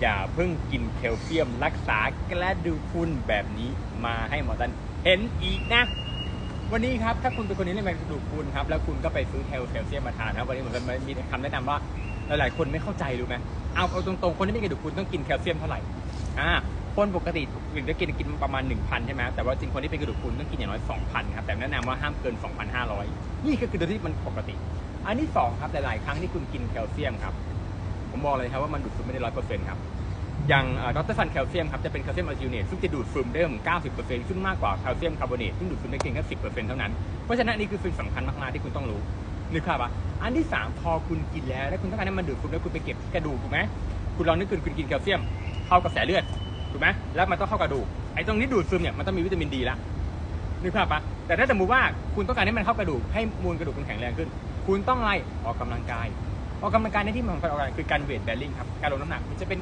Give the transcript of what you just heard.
อย่าเพิ่งกินแคลเซียมรักษากระดูกพรุนแบบนี้มาให้หมอตันเห็นอีกนะ วันนี้ครับถ้าคุณเป็นคนที่เล่นกระดูกพรุนครับแล้วคุณก็ไปซื้อแคลเซียมมาทานครับวันนี้ผมจะมีคำแนะนำว่าหลายๆคนไม่เข้าใจรู้ไหมเอาเอาตรงๆคนที่มีกระดูกพรุนต้องกินแคลเซียมเท่าไหร่อ่าคนปกติถึงจะกินกินประมาณ 1,000 ใช่ไหมแต่ว่าจริงคนที่เป็นกระดูกพรุนต้องกินอย่างน้อย 2,000 ครับ แต่แนะนำว่าห้ามเกิน 2,500 นี่ก็คือตัวที่มันปกติ อันที่สองครับหลาย ๆ ครั้งที่คุณกินแคลเซียมครับ ผมบอกเลยครับว่ามันดูดซึมไม่ได้ร้อยเปอร์เซ็นต์ครับอย่างดรฟันแคลเซียมครับจะเป็นแคลเซียมอะลจิเนตซึ่งจะดูดซึมได้ถึง90%ซึ่งมากกว่าแคลเซียมคาร์บอเนตซึ่งดูดซึมได้เพียงแค่10%เท่านั้น เพราะฉะนั้นนี่คือสิ่งสำคัญมากๆที่คุณต้องรู้นึกภาพปะอันที่สามพอคุณกินแล้วแล้วคุณต้องการให้มันดูดซึมแล้วคุณไปเก็บกระดูกถูกไหมคุณลองนึกถึงคุณกินแคลเซียม เข้ากระแสเลือดถูกไหมแล้วมันต้องเข้ากระดูกไอ้ตรงนี้ดูดซึมเนี่ยมันต้องมีวิตามินดีละนึกภาพปะแต่ถ้าสมมติว่าคุณต้องการให้มันเข้ากระดูกให้มูลกระดูกคุณแข็งแรงขึ้น คุณต้องอะไรออกกำลังกาย ออกกำลังกายในที่มันของการออกกำลังกายคือการเวทแบริ่งครับ การลงน้ำหนักมันจะเป็น